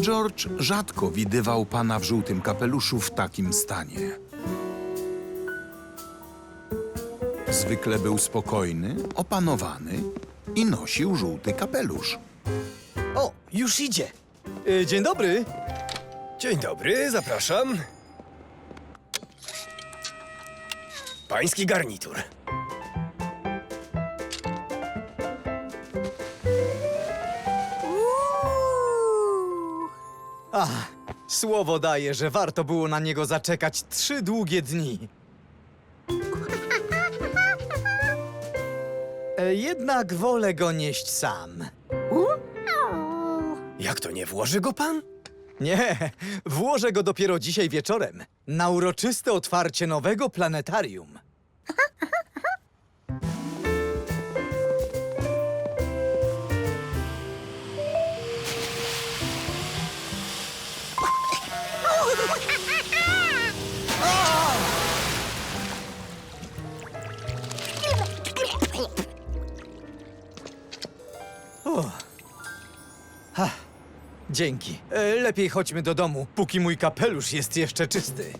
George rzadko widywał pana w żółtym kapeluszu w takim stanie. Zwykle był spokojny, opanowany i nosił żółty kapelusz. O, już idzie. Y, dzień dobry. Dzień dobry, zapraszam. Pański garnitur. Ach, słowo daję, że warto było na niego zaczekać trzy długie dni. E, Jednak wolę go nieść sam. Jak to nie włoży go pan? Nie, włożę go dopiero dzisiaj wieczorem na uroczyste otwarcie nowego planetarium. Dzięki. E, Lepiej chodźmy do domu, póki mój kapelusz jest jeszcze czysty.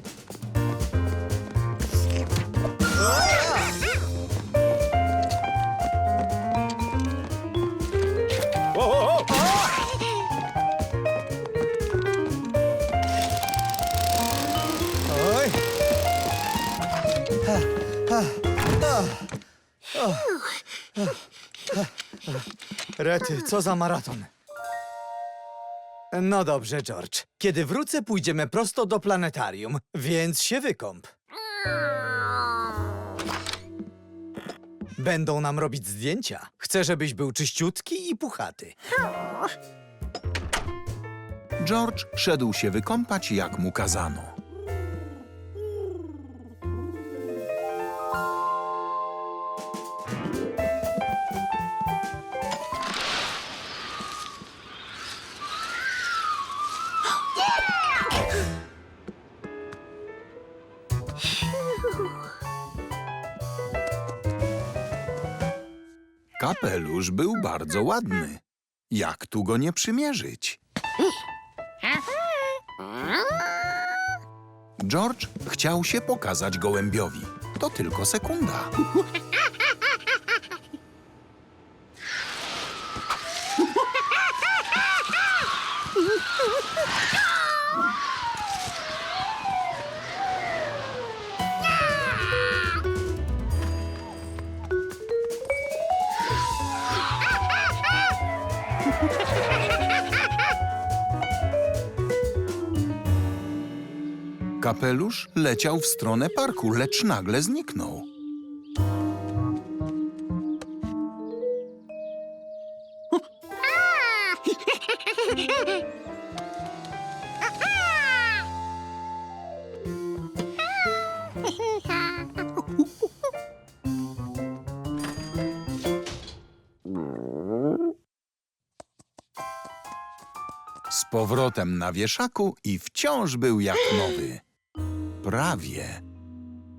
Rety, co za maraton. No dobrze, George. Kiedy wrócę, pójdziemy prosto do planetarium, więc się wykąp. Będą nam robić zdjęcia. Chcę, żebyś był czyściutki i puchaty. George szedł się wykąpać, jak mu kazano. Kapelusz był bardzo ładny. Jak tu go nie przymierzyć? George chciał się pokazać gołębiowi. To tylko sekunda. Kapelusz leciał w stronę parku, lecz nagle zniknął. Z powrotem na wieszaku i wciąż był jak nowy. Prawie.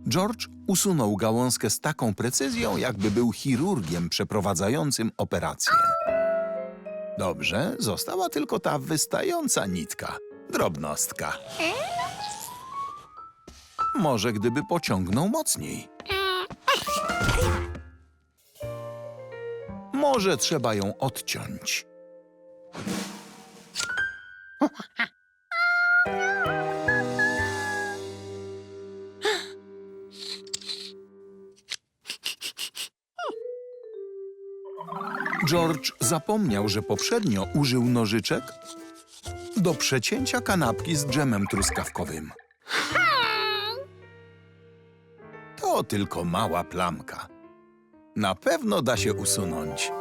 George usunął gałązkę z taką precyzją, jakby był chirurgiem przeprowadzającym operację. Dobrze, została tylko ta wystająca nitka. Drobnostka. Może gdyby pociągnął mocniej. Może trzeba ją odciąć. George zapomniał, że poprzednio użył nożyczek do przecięcia kanapki z dżemem truskawkowym. To tylko mała plamka. Na pewno da się usunąć.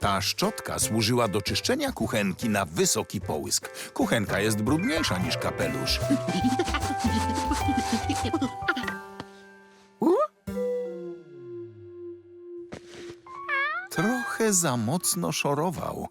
Ta szczotka służyła do czyszczenia kuchenki na wysoki połysk. Kuchenka jest brudniejsza niż kapelusz. Trochę za mocno szorował.